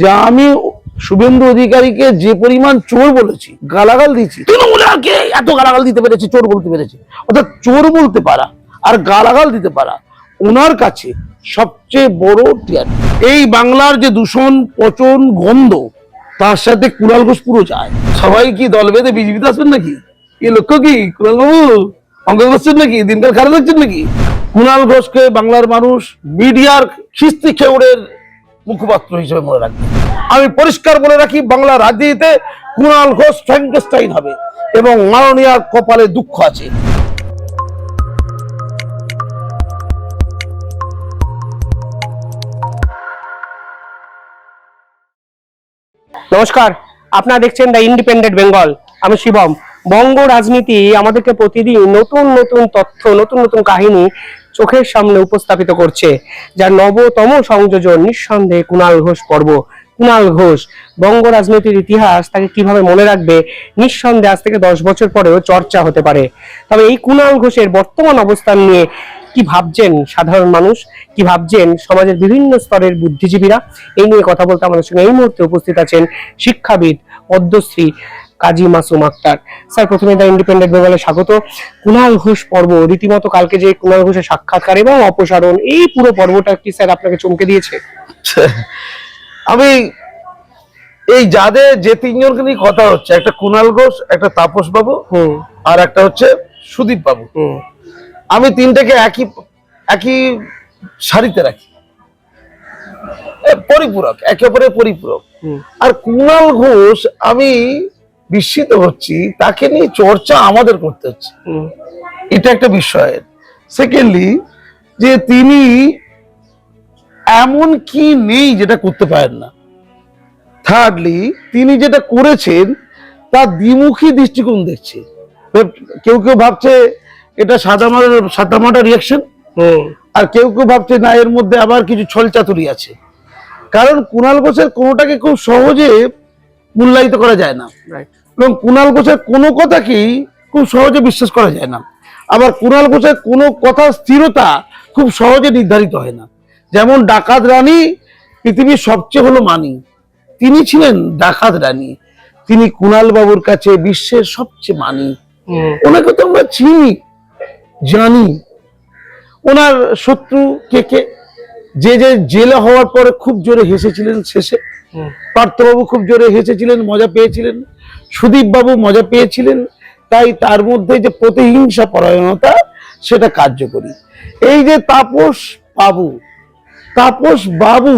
যে আমি শুভেন্দু অধিকারীকে যে পরিমাণ চোর বলেছি, গালাগাল দিয়েছি তৃণমূলকে এত গালাগাল দিতে পেরেছি, চোর বলতে পেরেছি? অর্থাৎ চোর বলতে পারা আর গালাগাল দিতে পারা, ওনার কাছে সবচেয়ে বড় টিয়ার এই বাংলার যে দূষণ, পচন, গন্ধ, তার সাথে কুণাল ঘোষ পুরো যায়। সবাই কি দল বেঁধে বিজেপিতে আসবেন নাকি? এ লক্ষ্য কি? কুণাল বাবু অঙ্ক করছেন নাকি? দিনকাল খারাপ হচ্ছেন নাকি? কুণাল ঘোষকে বাংলার মানুষ, মিডিয়ার খিস্তি খেউড়ের মুখপাত্র হিসেবে মনে রাখবে। আমি পরিষ্কার বলে রাখি, বাংলা রাজনীতিতে কুণাল ঘোষ ফ্র্যাঙ্কেস্টাইন হবে এবং মাননীয়ার কপালে দুঃখ আছে। নমস্কার, আপনারা দেখছেন দ্য ইন্ডিপেন্ডেন্ট বেঙ্গল আমি শিবম। বঙ্গ রাজনীতি আমাদেরকে প্রতিদিন নতুন নতুন তথ্য, নতুন নতুন কাহিনী চোখের সামনে উপস্থাপিত করছে যার নবতম সংযোজন নিঃসন্দেহে কুণাল ঘোষ পর্ব। কুণাল ঘোষ, বঙ্গ রাজনীতির ইতিহাস তাকে কীভাবে মনে রাখবে, নিঃসন্দেহে আজ থেকে দশ বছর পরেও চর্চা হতে পারে। তবে এই কুণাল ঘোষের বর্তমান অবস্থান নিয়ে কি ভাবছেন সাধারণ মানুষ? কি ভাবছেন সমাজের বিভিন্ন স্তরের বুদ্ধিজীবীরা? এই নিয়ে কথা বলতে আমাদের সঙ্গে এই মুহূর্তে উপস্থিত আছেন শিক্ষাবিদ, পদ্মশ্রী কাজী মাসুম আক্তার। স্যার প্রথমে দা ইন্ডিপেন্ডেন্ট বেঙ্গলে স্বাগত। কুণাল ঘোষ পর্ব রীতিমতো কালকে যে কুণাল ঘোষের সাক্ষাৎকার এবং অপসারণ এই পুরো পর্বটা কি স্যার আপনাকে চমকে দিয়েছে? আমি এই যাদের যে তিনজনকে নিয়ে কথা হচ্ছে একটা কুণাল ঘোষ একটা তাপস বাবু আর একটা হচ্ছে সুদীপ বাবু। হুম। আমি তিনটাকে একই একই সারিতে রাখি। পরিপূরক একে অপরের পরিপূরক আর কুণাল ঘোষ আমি বিস্মিত হচ্ছি তাকে নিয়ে চর্চা আমাদের করতে হচ্ছে। এটা একটা বিষয়ের সেকেন্ডলি যে তিনি এমন কি নেই যেটা করতে পারেন না। থার্ডলি তিনি যেটা করেছেন তার দ্বিমুখী দৃষ্টিকোণ দেখছে। কেউ কেউ ভাবছে এটা সাদা সাদামাটা রিয়াকশন হুম। আর কেউ কেউ ভাবছে না এর মধ্যে আবার কিছু ছলচাতুরি আছে। কারণ কুণাল ঘোষের কোনোটাকে খুব সহজে মূল্যায়িত করা যায় না। রাইট এবং কুণাল ঘোষের কোনো কথাকেই খুব সহজে বিশ্বাস করা যায় না। আবার কুণাল ঘোষের কোনো কথার স্থিরতা খুব সহজে নির্ধারিত হয় না। যেমন ডাকাত রানী পৃথিবীর সবচেয়ে হলো মানি। তিনি ছিলেন ডাকাত রানী। তিনি কুণাল বাবুর কাছে বিশ্বের সবচেয়ে মানি। ওনাকে তো আমরা চিনি জানি। ওনার শত্রু কে কে? যে যে জেলে হওয়ার পরে খুব জোরে হেসেছিলেন শেষে। পার্থবাবু খুব জোরে হেসেছিলেন মজা পেয়েছিলেন। সুদীপ বাবু মজা পেয়েছিলেন, তাই তার মধ্যে যে প্রতিহিংসা পরায়ণতা, সেটা কার্যকরী। এই যে তাপস বাবু তাপস বাবু,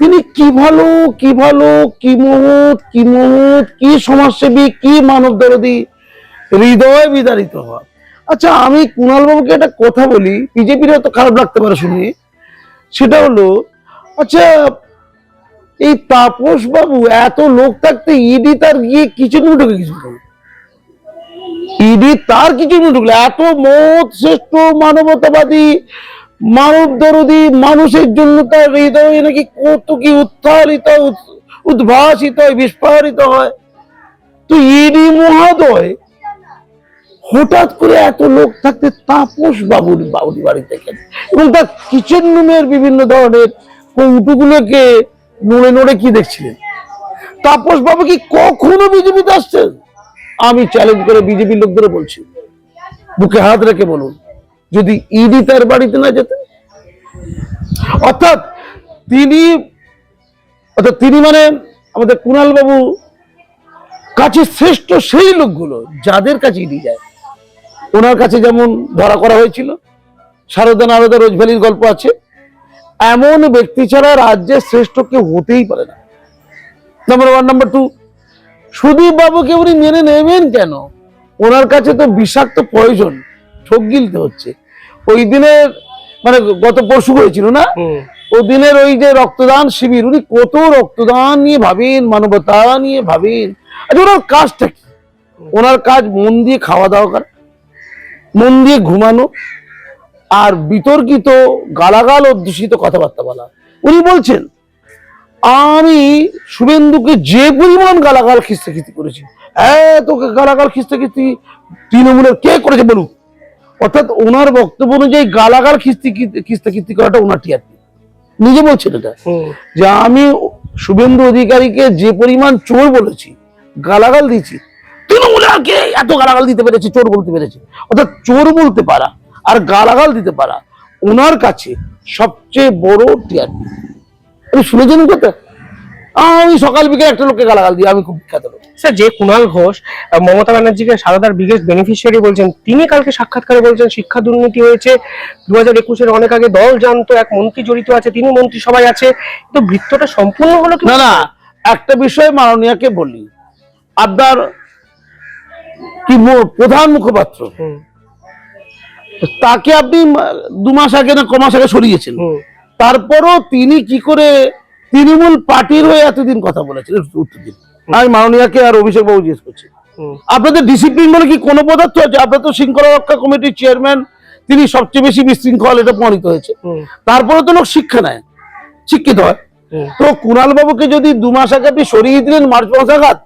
তিনি কি ভালো কি ভালো, কি মহৎ কি মহৎ, কি সমাজসেবী, কি মানব দরদি, হৃদয় বিদারিত হওয়া। আচ্ছা আমি কুণাল বাবুকে একটা কথা বলি বিজেপির হয়তো খারাপ লাগতে পারে শুনে। সেটা হলো আচ্ছা এই তাপস বাবু, এত লোক থাকতে ইডি তার গিয়ে রুমে ঢুকে কিছু ইডি তার রুমে ঢুকলো? এত মত শ্রেষ্ঠ মানবতাবাদী, মানব দরদি মানুষের জন্য তার হৃদয়ে নাকি কত কি উত্থালিত উদ্ভাসিত হয়, বিস্ফোরিত হয়। তো ইডি মহোদয়, হঠাৎ করে এত লোক থাকতে তাপস বাবুর বাবুর বাড়িতে গেল এবং তার কিচেন রুমের বিভিন্ন ধরনের কৌটুগুলোকে নড়ে নড়ে কি দেখছিলেন? তাপস বাবু কি কখনো বিজেপিতে আসছেন? আমি চ্যালেঞ্জ করে বিজেপির লোকদের বলছি বুকে হাত রেখে বলুন, যদি ইডি তার বাড়িতে না যেতেন? অর্থাৎ তিনি অর্থাৎ তিনি মানে আমাদের কুণাল বাবু, কাছে শ্রেষ্ঠ সেই লোকগুলো যাদের কাছে ইডি যায়। ওনার কাছে যেমন ধরা করা হয়েছিল, সারদা নারদা রোজভ্যালির গল্প আছে এমন ব্যক্তি ছাড়া রাজ্যের শ্রেষ্ঠ কেউ হতেই পারে না। Number one number two Sudip বাবুকে উনি মেনে নেবেন কেন? ওনার কাছে তো বিষাক্ত প্রয়োজন ঠোক গিলতে হচ্ছে। ওই দিনের মানে গত পরশু হয়েছিল না? ওই দিনের ওই যে রক্তদান শিবির উনি কত রক্তদান নিয়ে ভাবেন মানবতা নিয়ে ভাবেন। আচ্ছা ওনার কাজটা কি? ওনার কাজ মন দিয়ে খাওয়া দাওয়া করা মন দিয়ে ঘুমানো আর বিতর্কিত গালাগাল অধ্যুষিত কথাবার্তা বলা। উনি বলছেন আমি শুভেন্দুকে যে পরিমাণ গালাগাল খিস্তে খিস্তি করেছি তোকে গালাগাল খিস্তে খিস্তি তৃণমূলের কে করেছে বলুক অর্থাৎ ওনার বক্তব্য অনুযায়ী গালাগাল খিস্তি খিস্তে খিস্তি করাটা ওনার টিআরপি। নিজে বলছেন এটা। যে আমি শুভেন্দু অধিকারীকে যে পরিমাণ চোর বলেছি গালাগাল দিয়েছি তৃণমূলকে এত গালাগাল দিতে পেরেছে চোর বলতে পেরেছে? অর্থাৎ চোর বলতে পারা। আর গালাগাল দিতে পারা। ওনার কাছে সবচেয়ে বড় টিআরপি। আপনি শুনেছেন কথা আমি সকাল বিকেল একটা লোককে গালাগাল দিই আমি খুব বিখ্যাত লোক। স্যার যে কুণাল ঘোষ মমতা ব্যানার্জিকে সারদার বিগেস্ট বেনিফিশিয়ারি বলছেন তিনি কালকে সাক্ষাৎকারে বলছেন শিক্ষা দুর্নীতি হয়েছে। দু হাজার একুশের অনেক আগে দল জানতো এক মন্ত্রী জড়িত আছে তিনি মন্ত্রী মন্ত্রিসভায় আছে। কিন্তু বৃত্তটা সম্পূর্ণ হলো না না একটা বিষয় মাননীয়াকে বলি। আপনার কি প্রধান মুখপাত্র? তাকে আপনি দু মাস আগে না ক মাস আগে সরিয়েছেন। তারপরও তিনি কি করে তৃণমূল পার্টির হয়ে এতদিন কথা বলেছেন? উত্তর দিন। আমি মাননীয়াকে আর অভিষেক বাবু জিজ্ঞেস করছি। আপনাদের ডিসিপ্লিন বলে কি কোনো পদার্থ আছে? আপনার তো শৃঙ্খলা রক্ষা কমিটির চেয়ারম্যান তিনি সবচেয়ে বেশি বিশৃঙ্খল এটা প্রমাণিত হয়েছে। তারপরে তো লোক শিক্ষা নেয় শিক্ষিত হয়। তো কুণাল বাবুকে যদি দু মাস আগে আপনি সরিয়ে দিলেন মার্চ মাস আঘাত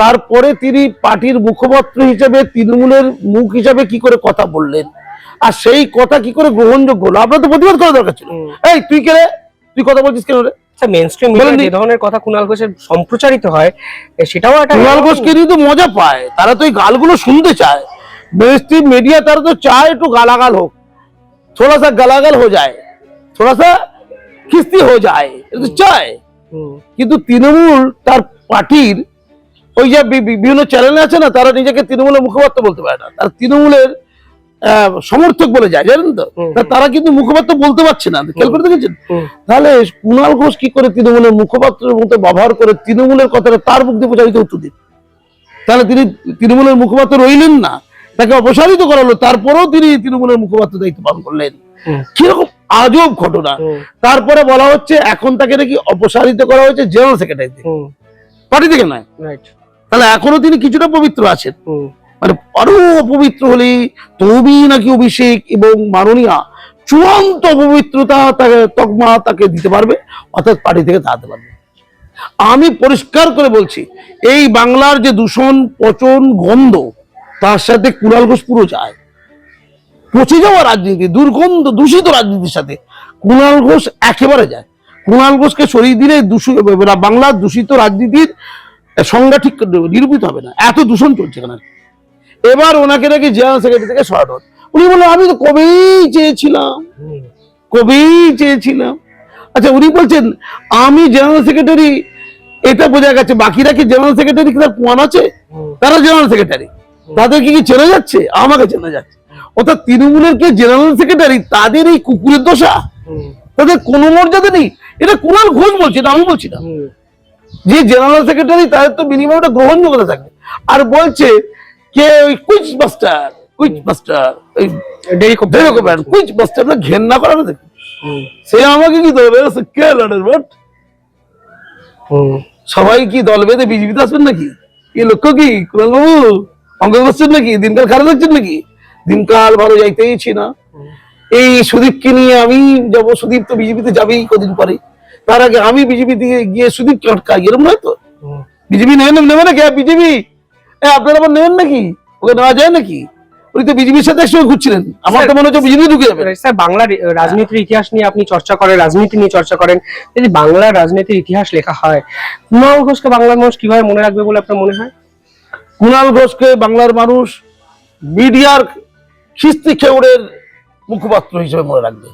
তারপরে তিনি পার্টির মুখপাত্র হিসেবে তৃণমূলের মুখ হিসাবে কি করে কথা বললেন? আর সেই কথা কি করে গ্রহণযোগ্য হলো? আপনার তো প্রতিবাদ করা দরকার ছিল। এই তুই কে রে? তুই কথা বলছিস কেন রে? স্যার যে ধরনের কথা ঘোষের সম্প্রচারিত হয় সেটাও একটা কুণাল ঘোষকে নিয়ে তো মজা পায়। তারা তো এই গালগুলো শুনতে চায়। মিডিয়া তারা তো চায় একটু গালাগাল হোক। থোড়া সা গালাগাল হো যায়। থোড়া সা খিস্তি হো যায়। এটা চায়। কিন্তু তৃণমূল তার পার্টির ওই যে বিভিন্ন চ্যানেল আছে না তারা নিজেকে তৃণমূলের মুখপাত্র বলতে পারে না। তারা তৃণমূলের সমর্থক বলে যায় জানেন তো? তারা কিন্তু মুখপাত্র বলতে পারছে না খেয়াল করে দেখেছেন? তাহলে কুণাল ঘোষ কি করে তৃণমূলের মুখপাত্রের মতো ব্যবহার করে তৃণমূলের কথাটা তার মুখ দিয়ে প্রচারিত উত্তর দিন? তাহলে তিনি তৃণমূলের মুখপাত্র রইলেন না তাকে অপসারিত করালো তারপরেও তিনি তৃণমূলের মুখপাত্র দায়িত্ব পালন করলেন। কীরকম আজব ঘটনা। তারপরে বলা হচ্ছে এখন তাকে নাকি অপসারিত করা হয়েছে জেনারেল সেক্রেটারিতে হুম, পার্টি থেকে নয়। তাহলে এখনও তিনি কিছুটা পবিত্র আছেন। মানে আরও অপবিত্র হলে তবি নাকি অভিষেক এবং মাননীয়া চূড়ান্ত অপবিত্রতা তাকে তকমা তাকে দিতে পারবে, অর্থাৎ পার্টি থেকে তাড়াতে পারবে। আমি পরিষ্কার করে বলছি, এই বাংলার যে দূষণ, পচন, গন্ধ, তার সাথে কুণাল ঘোষ পুরো যায়। পচে যাওয়া রাজনীতি, দুর্গন্ধ, দূষিত রাজনীতির সাথে কুণাল ঘোষ একেবারে যায়। কুণাল ঘোষকে সরিয়ে দিলে দূষিত বাংলার দূষিত রাজনীতির সংজ্ঞা ঠিক নিরূপিত হবে না। এত দূষণ চলছে এখানে। এবার ওনাকে নাকি জেনারেল সেক্রেটারি থেকে সরানো উনি বললেন, আমি তো কবেই চেয়েছিলাম। কবেই চেয়েছিলাম। আচ্ছা উনি বলছেন, আমি জেনারেল সেক্রেটারি, এটা বোঝা গেছে, বাকিরা কি জেনারেল সেক্রেটারি কি তার প্রমাণ আছে? তারা জেনারেল সেক্রেটারি। তাদেরকে কি চেনা যাচ্ছে? আমাকে চেনা যাচ্ছে। অর্থাৎ তৃণমূলের কে জেনারেল সেক্রেটারি, তাদের এই কুকুরের দশা? তাদের কোনো মর্যাদা নেই? এটা কুণাল ঘোষ বলছে, এটা আমি বলছি না। যে জেনারেল সেক্রেটারি, তাদের তো মিনিমাম একটা গ্রহণযোগ্যতা থাকবে। আর বলছে কে ওই মাস্টার? মাস্টার। ওই মাস্টার না ঘেন্না করা না সে আমাকে কি দল বেঁধেছে কে লড়ের সবাই কি দল বেঁধে বিজেপিতে আসবেন নাকি? এই লক্ষ্য কি? কুণাল বাবু করছেন নাকি? দিনকাল খারাপ লাগছেন নাকি? দিনকাল ভালো যাইতেইছি না। এই সুদীপকে নিয়ে আমি যাব। সুদীপ তো বিজেপিতে যাবেই কদিন পরে। তার আগে আমি বিজেপি দিয়ে গিয়ে সুদীপকে আটকাই। এরকম নয় তো। বিজেপি নেবেন নেবে নাকি বিজেপি। আপনারা আবার নেবেন নাকি? ওকে নেওয়া যায় নাকি? উনি তো বিজেপির সাথে একসঙ্গে ঘুরছিলেন। আমার তো মনে হচ্ছে বিজেপি ঢুকে যাবে। স্যার বাংলার রাজনীতির ইতিহাস নিয়ে আপনি চর্চা করেন রাজনীতি নিয়ে চর্চা করেন যদি বাংলার রাজনীতির ইতিহাস লেখা হয় কুণাল ঘোষকে বাংলার মানুষ কীভাবে মনে রাখবে বলে আপনার মনে হয়? কুণাল ঘোষকে বাংলার মানুষ মিডিয়ার খিস্তি খেউড়ের মুখপাত্র হিসেবে মনে রাখবে।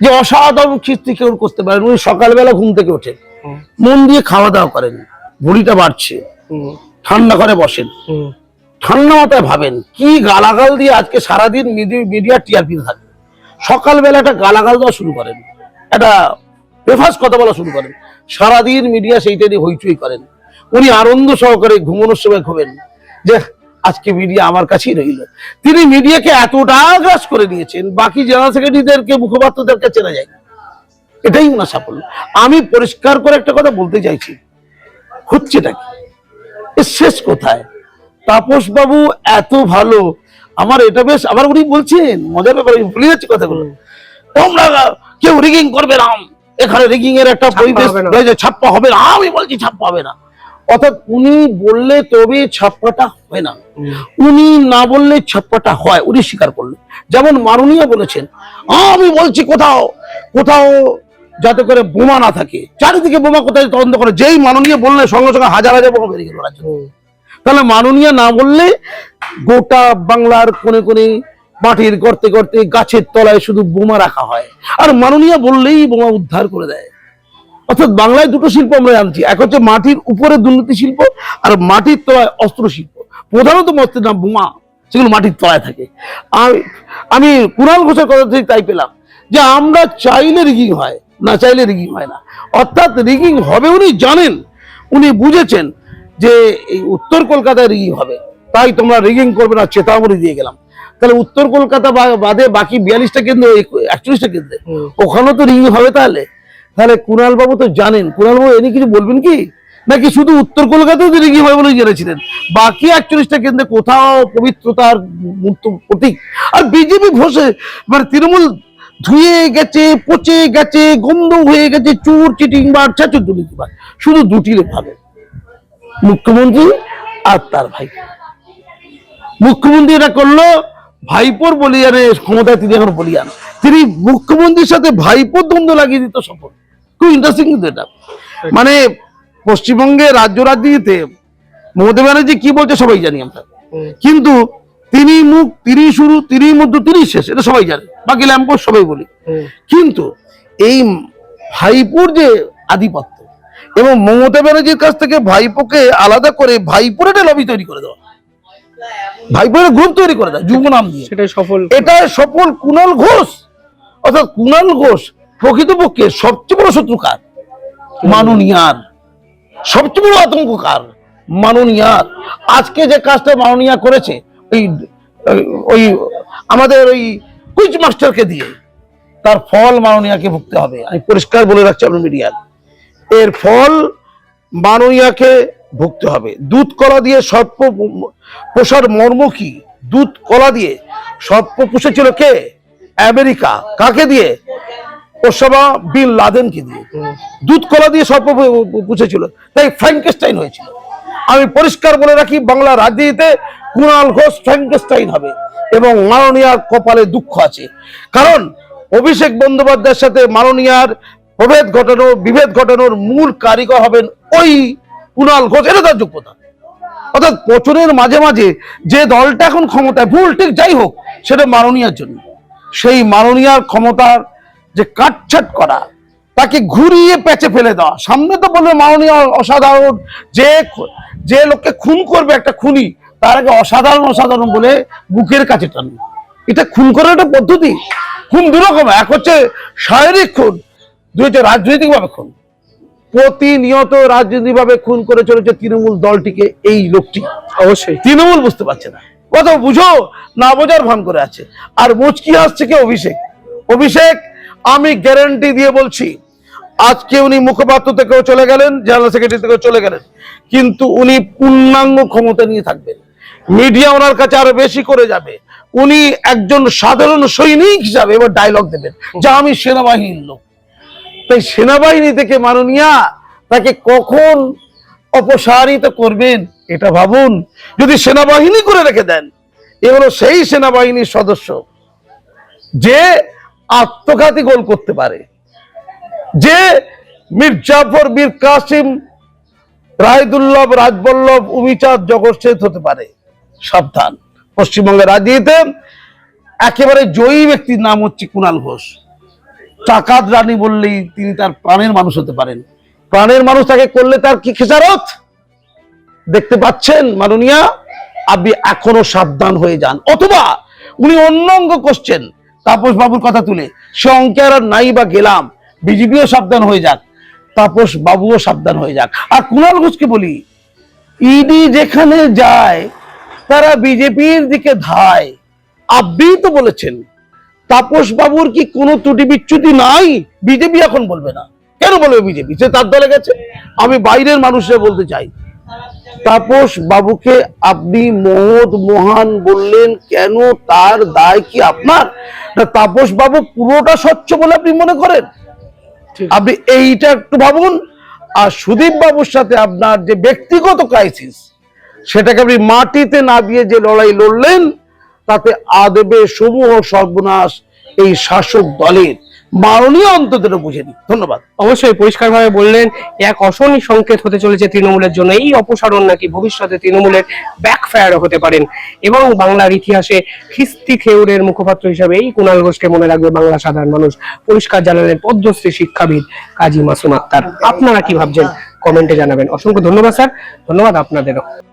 যে অসাধারণ খিস্তি খেউড় করতে পারেন। উনি সকালবেলা ঘুম থেকে ওঠেন। মন দিয়ে খাওয়া দাওয়া করেন। ভুড়িটা বাড়ছে। ঠান্ডা করে বসেন। ঠান্ডা মাথায় ভাবেন কি গালাগাল দিয়ে আজকে সারাদিন মিডিয়া টিআরপি থাকবে সকালবেলা একটা গালাগাল দেওয়া শুরু করেন একটা বেফাস কথা বলা শুরু করেন সারাদিন মিডিয়া সেইটা নিয়ে হইচই করেন। উনি আনন্দ সহকারে ঘুমানোর সময় ঘুমেন যে আজকে মিডিয়া আমার কাছেই রইল। তিনি মিডিয়াকে এতটা গ্রাস করে নিয়েছেন বাকি জেনারেল সেক্রেটারিদেরকে মুখপাত্রদেরকে চেনা যায় এটাই ওনার সাফল্য। আমি পরিষ্কার করে একটা কথা বলতে চাইছি হচ্ছেটা কি? এর শেষ কোথায়? তাপস বাবু এত ভালো। আমার এটা বেশ আবার উনি বলছেন মজার ব্যাপার ভুলে যাচ্ছি কথাগুলো। তোমরা কেউ রিগিং করবে না। এখানে রিগিং এর একটা পরিবেশ রয়েছে, ছাপ্পা হবে না। আমি বলছি ছাপ্পা হবে না। অর্থাৎ উনি বললে তবে ছাপ্পাটা হয় না। উনি না বললে ছাপ্পাটা হয় উনি স্বীকার করলেন। যেমন মাননীয় বলেছেন আমি বলছি কোথাও কোথাও যাতে করে বোমা না থাকে। চারিদিকে বোমা কোথায় তদন্ত করে? যেই মাননীয় বললে সঙ্গে সঙ্গে হাজার হাজার বোমা বেরিয়ে গেল রাজ্যে। তাহলে মাননীয় না বললে গোটা বাংলার কোনে কোনে মাটির গর্তে গর্তে গাছের তলায় শুধু বোমা রাখা হয়। আর মাননীয় বললেই বোমা উদ্ধার করে দেয়। অর্থাৎ বাংলায় দুটো শিল্প আমরা জানছি। এক হচ্ছে মাটির উপরে দুর্নীতি শিল্প আর মাটির তলায় অস্ত্র শিল্প। প্রধানত মস্তির নাম বোমা সেগুলো মাটির তলায় থাকে। আর আমি কুণাল ঘোষের কথা থেকে তাই পেলাম যে আমরা চাইলে রিগিং হয়। না চাইলে রিগিং হয় না। অর্থাৎ রিগিং হবে উনি জানেন উনি বুঝেছেন যে এই উত্তর কলকাতায় রিগিং হবে। তাই তোমরা রিগিং করবে না চেতাবনী দিয়ে গেলাম। তাহলে উত্তর কলকাতা বাদে বাকি বিয়াল্লিশটা কেন্দ্র একচল্লিশটা কেন্দ্রে ওখানেও তো রিগিং হবে তাহলে? তাহলে কুণাল বাবু তো জানেন কুণালবাবু এনে কিছু বলবেন কি? নাকি শুধু উত্তর কলকাতায় তো রিগিং হয় বলেই জেনেছিলেন? বাকি একচল্লিশটা কেন্দ্রে কোথাও পবিত্রতার মূর্ত প্রতীক। আর বিজেপি ঘষে মানে তৃণমূল ধুয়ে গেছে পচে গেছে গন্ধ হয়ে গেছে চোর চিটিংবার চাচুর দুর্নীতিবার শুধু দুটি ভাবে। মুখ্যমন্ত্রী আর তার ভাই। মুখ্যমন্ত্রী এটা করল ভাইপোর বলিয়ানে ক্ষমতায় তিনি এখন বলিয়ান। তিনি মুখ্যমন্ত্রীর সাথে ভাইপোর দ্বন্দ্ব লাগিয়ে দিত সফল। খুব ইন্টারেস্টিং কিন্তু এটা। মানে পশ্চিমবঙ্গে রাজ্য রাজনীতিতে মমতা ব্যানার্জি কি বলছে সবাই জানি আমরা। কিন্তু তিনি মুখ তিনি শুরু তিনি মধ্য তিনি শেষ এটা সবাই জানে। বাকি ল্যাম্পোর সবাই বলি। কিন্তু এই ভাইপুর যে আধিপত্য এবং মমতা ব্যানার্জির কাছ থেকে ভাইপোকে আলাদা করে ভাইপুর একটা লবি তৈরি করে দেওয়া। ভাইপুরের গ্রুপ তৈরি করে দেওয়া যুব নাম দিয়ে। সেটাই সফল। এটা সফল কুণাল ঘোষ। অর্থাৎ কুণাল ঘোষ প্রকৃতপক্ষে সবচেয়ে বড় শত্রু কার? মাননীয়ার। সবচেয়ে বড় আতঙ্ক কার? মাননীয়ার। আজকে যে কাজটা মাননীয়া করেছে ওই ওই আমাদের ওই কুইজ মাস্টারকে দিয়ে তার ফল মাননীয়াকে ভুগতে হবে। আমি পরিষ্কার বলে রাখছি আপনার মিডিয়ার। এর ফল মাননীয়াকে ভুগতে হবে। দুধ কলা দিয়ে সর্প পোষার মর্ম কি? দুধ কলা দিয়ে সর্প পুষেছিল কে? আমেরিকা। কাকে দিয়ে? ওসামা বিন লাদেনকে দিয়ে। দুধ কলা দিয়ে সর্প পুষেছিল তাই ফ্র্যাঙ্কেস্টাইন হয়েছিল। আমি পরিষ্কার বলে রাখি, বাংলা রাজনীতিতে কুণাল ঘোষ ফ্র্যাঙ্কেস্টাইন হবে এবং মাননীয়ার কপালে দুঃখ আছে। কারণ অভিষেক বন্দ্যোপাধ্যায়ের সাথে মাননীয়ার প্রভেদ ঘটানো বিভেদ ঘটানোর মূল কারিগর হবেন ওই কুণাল ঘোষ। এটা তার যোগ্যতা। অর্থাৎ পচনের মাঝে মাঝে যে দলটা এখন ক্ষমতায়, ভুল ঠিক যাই হোক, সেটা মাননীয়ার জন্য। সেই মাননীয়ার ক্ষমতার যে কাটছাট করা, তাকে ঘুরিয়ে পেঁচে ফেলে দেওয়া, সামনে তো বলবে মাননীয় অসাধারণ যে যে লোককে খুন করবে একটা খুনি তার আগে অসাধারণ অসাধারণ বলে বুকের কাছে টানবে এটা খুন করার একটা পদ্ধতি। খুন দুরকম এক হচ্ছে শারীরিক খুন দুই হচ্ছে রাজনৈতিক ভাবে খুন। প্রতিনিয়ত রাজনৈতিকভাবে খুন করে চলেছে তৃণমূল দলটিকে এই লোকটি। অবশ্যই। তৃণমূল বুঝতে পারছে না। কথা বুঝো না বোঝার ভান করে আছে। আর মুচকি আসছে কে? অভিষেক। অভিষেক আমি গ্যারান্টি দিয়ে বলছি আজকে উনি মুখপাত্র থেকেও চলে গেলেন, জেনারেল সেক্রেটারি থেকেও চলে গেলেন। কিন্তু উনি পূর্ণাঙ্গ ক্ষমতা নিয়ে থাকবেন। মিডিয়া ওনার কাছে আরও বেশি করে যাবে। উনি একজন সাধারণ সৈনিক হিসাবে এবার ডায়লগ দেবেন, যা আমি সেনাবাহিনীর লোক। তাই সেনাবাহিনী থেকে মাননীয়া তাকে কখন অপসারিত করবেন, এটা ভাবুন। যদি সেনাবাহিনী করে রেখে দেন, এ হলো সেই সেনাবাহিনীর সদস্য, যে আত্মঘাতী গোল করতে পারে। যে মীর জাফর মীর কাসিম রায়দুল্লভ রাজবল্লভ, উমিচাঁদ জগৎসেদ হতে পারে। সাবধান। পশ্চিমবঙ্গের রাজনীতিতে একেবারে জয়ী ব্যক্তির নাম হচ্ছে কুণাল ঘোষ। চাকাত রানী বললেই তিনি তার প্রাণের মানুষ হতে পারেন। প্রাণের মানুষ তাকে করলে তার কি খেসারত? দেখতে পাচ্ছেন মাননীয়া, আপনি এখনও সাবধান হয়ে যান। অথবা উনি অন্য অঙ্গ করছেন। তাপস বাবুর কথা তুলে সে অঙ্কে আর নাই বা গেলাম। বিজেপিও সাবধান হয়ে যাক, তাপস বাবুও সাবধান হয়ে যাক। আর কুণাল ঘোষকে বলি, ইডি যেখানে যায়, তারা বিজেপির দিকে ধায়। আপনি তো বলেছেন, তাপস বাবুর কি কোনো ত্রুটি বিচ্যুতি নাই? বিজেপি এখন বলবে না। কেন বলবে বিজেপি? সে তার দলে গেছে। আমি বাইরের মানুষরা বলতে চাই, তাপস বাবুকে আপনি মহৎ, মহান বললেন, কেন তার দায় কি আপনার? তাপস বাবু পুরোটা স্বচ্ছ বলে আপনি মনে করেন। আপনি এইটা একটু ভাবুন। আর সুদীপ বাবুর সাথে আপনার যে ব্যক্তিগত ক্রাইসিস সেটাকে আপনি মাটিতে না দিয়ে যে লড়াই লড়লেন, তাতে আদেবে সমূহ সর্বনাশ এই শাসক দলের। মাননীয় অন্তত নি ধন্যবাদ। অবশ্যই পরিষ্কারভাবে বললেন, এক অশনি সংকেত হতে চলেছে তৃণমূলের জন্য। এই অপসারণ নাকি ভবিষ্যতে তৃণমূলের ব্যাকফায়ার হতে পারেন। এবং বাংলার ইতিহাসে খিস্তি খেউরের মুখপাত্র হিসাবে এই কুণাল ঘোষকে মনে রাখবে বাংলা সাধারণ মানুষ। পরিষ্কার জানালেন পদ্মশ্রী শিক্ষাবিদ কাজী মাসুম আক্তার। আপনারা কি ভাবছেন? কমেন্টে জানাবেন। অসংখ্য ধন্যবাদ, স্যার। ধন্যবাদ আপনাদেরও।